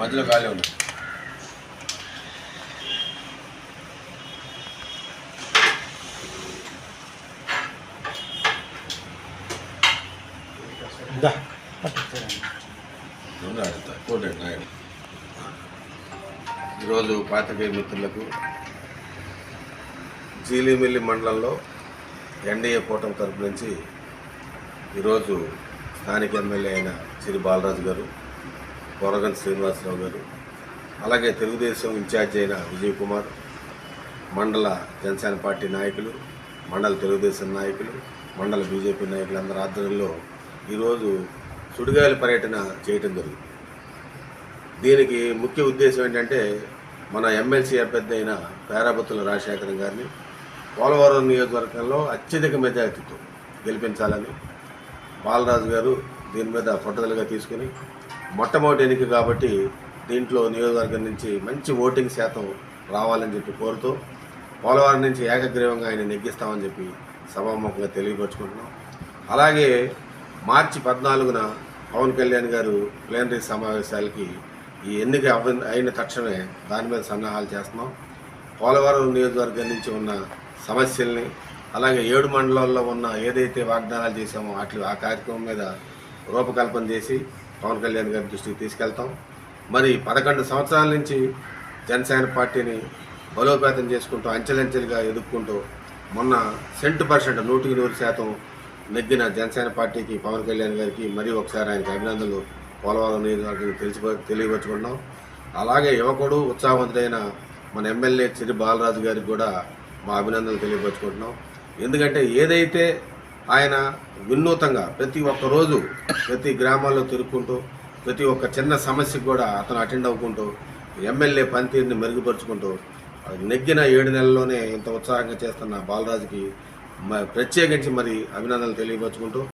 మధ్యలో ఖాళీ ఉంది ఈరోజు పాత్రికేయ మిత్రులకు జీలిమిల్లి మండలంలో ఎన్డీఏ కూటమి తరపు నుంచి ఈరోజు స్థానిక ఎమ్మెల్యే అయిన సిరి బాలరాజు గారు కొరగన్ శ్రీనివాసరావు గారు అలాగే తెలుగుదేశం ఇన్ఛార్జ్ అయిన విజయ్ కుమార్ మండల జనసేన పార్టీ నాయకులు మండల తెలుగుదేశం నాయకులు మండల బీజేపీ నాయకులు అందరి ఆధ్వర్యంలో ఈరోజు సుడిగాలి పర్యటన చేయటం జరిగింది. దీనికి ముఖ్య ఉద్దేశం ఏంటంటే మన ఎమ్మెల్సీ అభ్యర్థి అయిన పేరాబత్తుల రాజశేఖరం గారిని పోలవరం నియోజకవర్గంలో అత్యధిక మెజార్టీతో గెలిపించాలని బాలరాజు గారు దీని మీద పట్టుదలగా తీసుకుని మొట్టమొదటి ఎన్నిక కాబట్టి దీంట్లో నియోజకవర్గం నుంచి మంచి ఓటింగ్ శాతం రావాలని చెప్పి కోరుతూ పోలవరం నుంచి ఏకగ్రీవంగా ఆయన నెగ్గిస్తామని చెప్పి సభాముఖంగా తెలియపరుచుకుంటున్నాం. అలాగే మార్చి పద్నాలుగున పవన్ కళ్యాణ్ గారు ప్లేనరీ సమావేశాలకి ఈ ఎన్నిక అవ- అయిన తక్షణమే దాని మీద సన్నాహాలు చేస్తున్నాం. పోలవరం నియోజకవర్గం నుంచి ఉన్న సమస్యల్ని అలాగే ఏడు మండలాల్లో ఉన్న ఏదైతే వాగ్దానాలు చేశామో అట్లా ఆ కార్యక్రమం మీద రూపకల్పన చేసి పవన్ కళ్యాణ్ గారి దృష్టికి తీసుకెళ్తాం. మరి పదకొండు సంవత్సరాల నుంచి జనసేన పార్టీని బలోపేతం చేసుకుంటూ అంచెలంచెలుగా ఎదుర్కొంటూ మొన్న సెంట్ పర్సెంట్ నూటికి నూరు శాతం నెగ్గిన జనసేన పార్టీకి పవన్ కళ్యాణ్ గారికి మరీ ఒకసారి ఆయనకి అభినందనలు పోలవరం నియోజకవర్గం తెలిసి తెలియపరుచుకున్నాం అలాగే యువకుడు ఉత్సాహవంతుడైన మన ఎమ్మెల్యే చిరు బాలరాజు గారికి కూడా మా అభినందనలు తెలియపరుచుకుంటున్నాం. ఎందుకంటే ఏదైతే ఆయన వినూతంగా ప్రతి ఒక్క రోజు ప్రతి గ్రామాల్లో తిరుక్కుంటూ ప్రతి ఒక్క చిన్న సమస్యకు కూడా అతను అటెండ్ అవ్వుకుంటూ ఎమ్మెల్యే పనితీరుని మెరుగుపరుచుకుంటూ నెగ్గిన ఏడు నెలల్లోనే ఇంత ఉత్సాహంగా చేస్తున్న బాలరాజుకి మ- ప్రత్యేకించి మరి అభినందనలు తెలియపరుచుకుంటూ